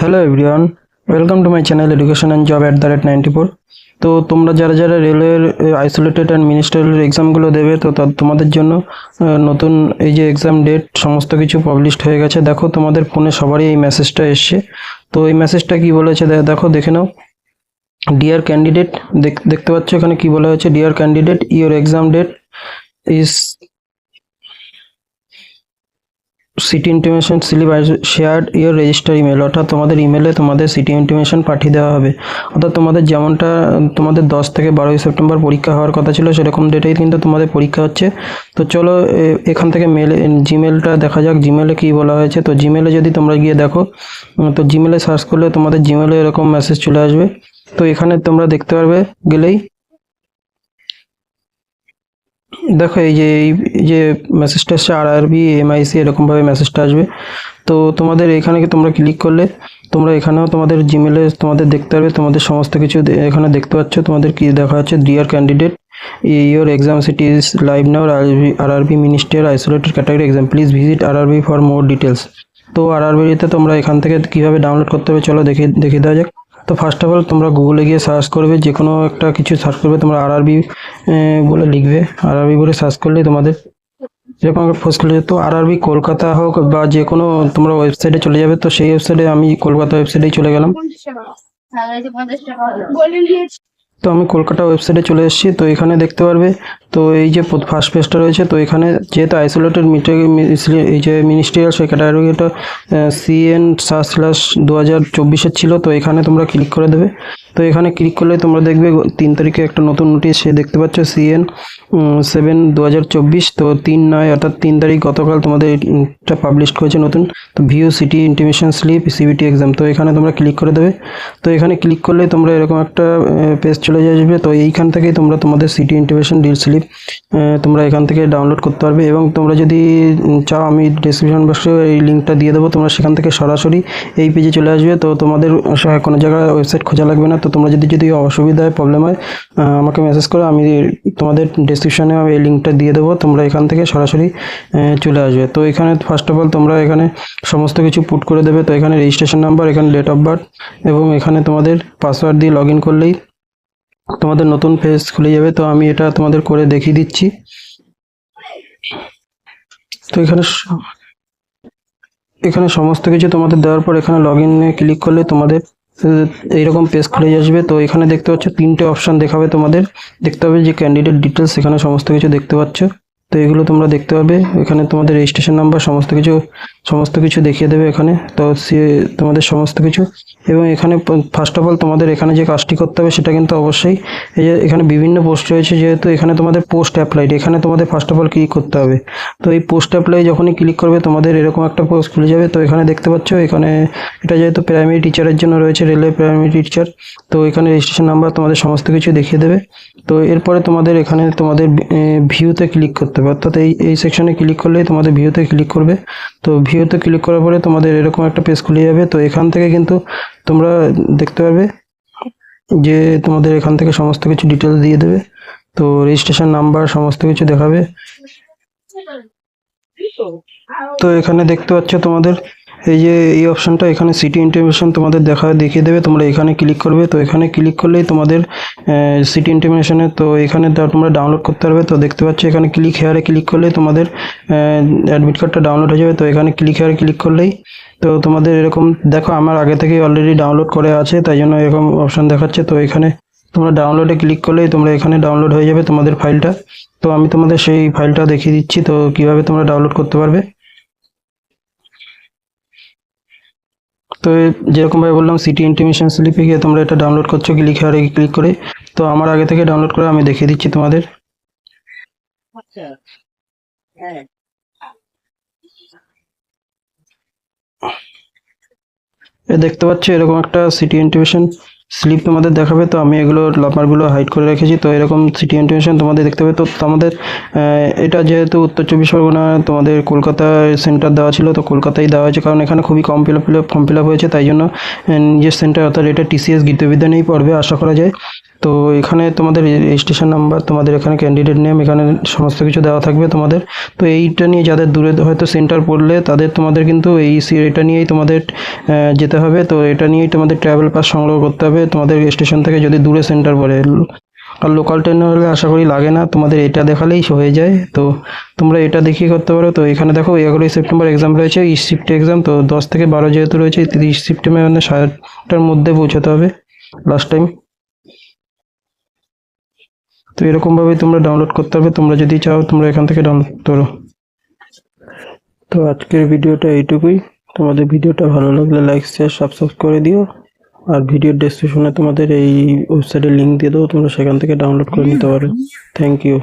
Hello everyone welcome to my channel education and job at the rate ninety four তো তোমরা যারা যারা রেলের আইসোলেটেড অ্যান্ড মিনিস্টারিয়াল এক্সামগুলো দেবে, তো তোমাদের জন্য নতুন এই যে এক্সাম ডেট সমস্ত কিছু পাবলিশড হয়ে গেছে। দেখো তোমাদের ফোনে সবারই এই মেসেজটা এসছে। তো এই মেসেজটা কি বলেছে? দেখো, দেখে নাও। ডিয়ার ক্যান্ডিডেট দেখতে পাচ্ছ এখানে কি বলা হয়েছে? Dear candidate your exam date is city intimation slip shared your register email অর্থাৎ তোমাদের ইমেলে তোমাদের সিটি ইন্টিমেশন পাঠিয়ে দেওয়া হবে। অর্থাৎ তোমাদের যেমনটা, তোমাদের দশ থেকে বারোই সেপ্টেম্বর পরীক্ষা হওয়ার কথা ছিল, সেরকম ডেটেই কিন্তু তোমাদের পরীক্ষা হচ্ছে। তো চলো এখান থেকে মেলে জিমেলটা দেখা যাক জিমেলে কী বলা হয়েছে। তো জিমেলে যদি তোমরা গিয়ে দেখো তো জিমেলে সার্চ করলে তোমাদের জিমেলে এরকম মেসেজ চলে আসবে। তো এখানে তোমরা দেখতে পারবে গেলেই দেখো, এই যে এই যে মেসেজটা আসছে আর আরবি এমআইসি এরকমভাবে মেসেজটা আসবে। তো তোমাদের এখানে কি তোমরা ক্লিক করলে, তোমরা এখানেও তোমাদের জিমেলে তোমাদের দেখতে পারবে, তোমাদের সমস্ত কিছু এখানে দেখতে পাচ্ছ, তোমাদের কি দেখা যাচ্ছে dear candidate your exam city is live now R RB minister isolated category exam please visit R RB for more details তো আর আরবিতে তোমরা এখান থেকে কীভাবে ডাউনলোড করতে হবে, চলো দেখে দেখে দেওয়া যাক। তো ফার্স্ট অফ অল তোমরা গুগলে গিয়ে সার্চ করবে যে কোনো একটা কিছু সার্চ করবে, তোমরা আর আরবি বলে লিখবে। আর বলে সার্চ করলে তোমাদের যেরকম একটা পোস্ট খুলে তো আর কলকাতা হোক বা যে কোনো তোমরা ওয়েবসাইটে চলে যাবে, তো সেই ওয়েবসাইটে আমি কলকাতা ওয়েবসাইটেই চলে গেলাম। তো আমি কলকাতা ওয়েবসাইটে চলে এসেছি, তো এখানে দেখতে পারবে। তো এই যে ফার্স্ট পেজটা রয়েছে, তো এখানে যেহেতু আইসোলেটেড মিটে এই যে মিনিস্ট্রিয়াল সেই ক্যাটাগরিটা সিএন সার্চ স্ল্যাশ দু হাজার চব্বিশের ছিল, তো এখানে তোমরা ক্লিক করে দেবে। তো এখানে ক্লিক করলে তোমরা দেখবে তিন তারিখে একটা নতুন নোটিশ সে দেখতে পাচ্ছ সিএন সেভেন দু হাজার চব্বিশ, তো তিন নয় অর্থাৎ তিন তারিখ গতকাল তোমাদের এটা পাবলিশ করেছে নতুন। তো view city intimation slip CBT exam তো এখানে তোমরা ক্লিক করে দেবে। তো এখানে ক্লিক করলে তোমরা এরকম একটা পেজ চলে আসবে তো এইখান থেকেই তোমরা তোমাদের সিটি ইন্টিমেশন ডিল স্লিপ তোমরা এখান থেকে ডাউনলোড করতে পারবে এবং তোমরা যদি চাও আমি ডিসক্রিপশন বক্সে এই লিঙ্কটা দিয়ে দেবো, তোমরা সেখান থেকে সরাসরি এই পেজে চলে আসবে। তো তোমাদের কোনো জায়গায় ওয়েবসাইট খোঁজা লাগবে না। তো তোমরা যদি যদি অসুবিধা হয় প্রবলেম হয় আমাকে মেসেজ করো, আমি তোমাদের ডিসক্রিপশনে এই লিঙ্কটা দিয়ে দেবো। তোমরা এখান থেকে সরাসরি চলে আসবে। তো এখানে ফার্স্ট অফ অল তোমরা এখানে সমস্ত কিছু পুট করে দেবে। তো এখানে রেজিস্ট্রেশন নাম্বার এখানে ডেট অফ বার্থ এবং এখানে তোমাদের পাসওয়ার্ড দিয়ে লগ করলেই তোমাদের নতুন পেজ খুলে যাবে, তো আমি এটা তোমাদের করে দেখিয়ে দিচ্ছি। তো এখানে এখানে সমস্ত কিছু তোমাদের দেওয়ার পর এখানে লগ ইনে ক্লিক করলে তোমাদের এইরকম পেজ খুলে আসবে। তো এখানে দেখতে পাচ্ছ তিনটে অপশন দেখাবে তোমাদের। দেখতে হবে যে ক্যান্ডিডেট ডিটেলস এখানে সমস্ত কিছু দেখতে পাচ্ছ। তো এগুলো তোমরা দেখতে পাবে। এখানে তোমাদের রেজিস্ট্রেশন নাম্বার সমস্ত কিছু সমস্ত কিছু দেখিয়ে দেবে এখানে। তো সে তোমাদের সমস্ত কিছু। এবং এখানে ফার্স্ট অফ অল তোমাদের এখানে যে কাজটি করতে হবে সেটা কিন্তু অবশ্যই এই যে এখানে বিভিন্ন পোস্ট রয়েছে, যেহেতু এখানে তোমাদের পোস্ট অ্যাপ্লাইড এখানে তোমাদের ফার্স্ট অফ অল ক্লিক করতে হবে? তো এই পোস্ট অ্যাপ্লাই যখনই ক্লিক করবে, তোমাদের এরকম একটা পোস্ট খুলে যাবে। তো এখানে দেখতে পাচ্ছ, এখানে এটা যেহেতু প্রাইমারি টিচারের জন্য রয়েছে রেলওয়ে প্রাইমারি টিচার তো এখানে রেজিস্ট্রেশন নাম্বার তোমাদের সমস্ত কিছু দেখিয়ে দেবে। তো এরপরে তোমাদের এখানে তোমাদের ভিউতে ক্লিক করতে হবে। অর্থাৎ এই এই সেকশনে ক্লিক করলেই তোমাদের ভিউতে ক্লিক করবে। তো ভিউতে ক্লিক করার পরে তোমাদের এরকম একটা পেজ খুলে যাবে। তো এখান থেকে কিন্তু তোমরা দেখতে পারবে যে তোমাদের এখান থেকে সমস্ত কিছু ডিটেলস দিয়ে দেবে। তো রেজিস্ট্রেশন নাম্বার সমস্ত কিছু দেখাবে। তো এখানে দেখতে পাচ্ছ তোমাদের এই যে, এই অপশনটা এখানে সিটি ইন্টিমেশন তোমাদের দেখা, দেখিয়ে দেবে। তোমরা এখানে ক্লিক করবে। তো এখানে ক্লিক করলেই তোমাদের সিটি ইন্টিমেশনে তো এখানে তোমরা ডাউনলোড করতে পারবে। তো দেখতে পাচ্ছ, এখানে ক্লিক হেয়ারে ক্লিক করলেই তোমাদের অ্যাডমিট কার্ডটা ডাউনলোড হয়ে যাবে। তো এখানে ক্লিক হেয়ারে ক্লিক করলেই, তো তোমাদের এরকম, দেখো, আমার আগে থেকেই অলরেডি ডাউনলোড করে আছে, তাই জন্য এরকম অপশন দেখাচ্ছে। তো এখানে তোমরা ডাউনলোডে ক্লিক করলেই তোমরা এখানে ডাউনলোড হয়ে যাবে তোমাদের ফাইলটা তো আমি তোমাদের সেই ফাইলটা দেখিয়ে দিচ্ছি। তো কীভাবে তোমরা ডাউনলোড করতে পারবে? তো যেরকমভাবে বললাম সিটি ইন্টিমেশন স্লিপে গিয়ে তোমরা এটা ডাউনলোড করছ ক্লিক হেয়ারে ক্লিক করে তো আমার আগে থেকে ডাউনলোড করে আমি দেখিয়ে দিচ্ছি তোমাদের। আচ্ছা হ্যাঁ। দেখতে পাচ্ছ এরকম একটা সিটি ইন্টিমেশন স্লিপ তোমাদের দেখাবে, তো আমি এগুলো লাপারগুলো হাইড করে রেখেছি, তো এরকম সিটি ইন্টিমেশন তোমাদের দেখতে হবে। তো আমাদের এটা যেহেতু উত্তর চব্বিশ পরগনা, তোমাদের কলকাতায় সেন্টার দেওয়া ছিল, তো কলকাতায় দেওয়া হয়েছে, কারণ এখানে খুবই কম fill up form fill up হয়েছে, তাই জন্য নিজের সেন্টার অর্থাৎ এটা টিসিএস গীতবিদ্যা নিয়েই পড়বে, আশা করা যায়। তো এখানে তোমাদের রেজিস্ট্রেশন নাম্বার তোমাদের এখানে ক্যান্ডিডেট নেম এখানে সমস্ত কিছু দেওয়া থাকবে তোমাদের। তো এইটা নিয়ে যাদের দূরে হয়তো সেন্টার পড়লে তাদের তোমাদের কিন্তু এই এটা নিয়েই তোমাদের যেতে হবে। তো এটা নিয়েই তোমাদের ট্রাভেল পাস সংগ্রহ করতে হবে। তোমাদের স্টেশন থেকে যদি দূরে সেন্টার পড়ে, আর লোকাল ট্রেনে হলে আশা করি লাগে না। তোমাদের এটা দেখালেই হয়ে যায়। তো তোমরা এটা দেখিয়ে করতে পারো। তো এখানে দেখো, এগারোই সেপ্টেম্বর এক্সাম রয়েছে ই শিফট এক্সাম তো দশ থেকে বারো যেহেতু রয়েছে তিরিশ সেপ্টেম্বর মানে সাতটার মধ্যে পৌঁছাতে হবে লাস্ট টাইম তো এরকমভাবে তোমরা ডাউনলোড করতে হবে তোমরা যদি চাও, তোমরা এখান থেকে ডাউনলোড করো। তো আজকের ভিডিওটা এইটুকুই। তোমাদের ভিডিওটা ভালো লাগলে লাইক শেয়ার সাবস্ক্রাইব করে দিও। আর ভিডিওর ডেসক্রিপশনে তোমাদের এই ওয়েবসাইটের লিঙ্ক দিয়ে দেবো। তোমরা সেখান থেকে ডাউনলোড করে নিতে পারো। Thank you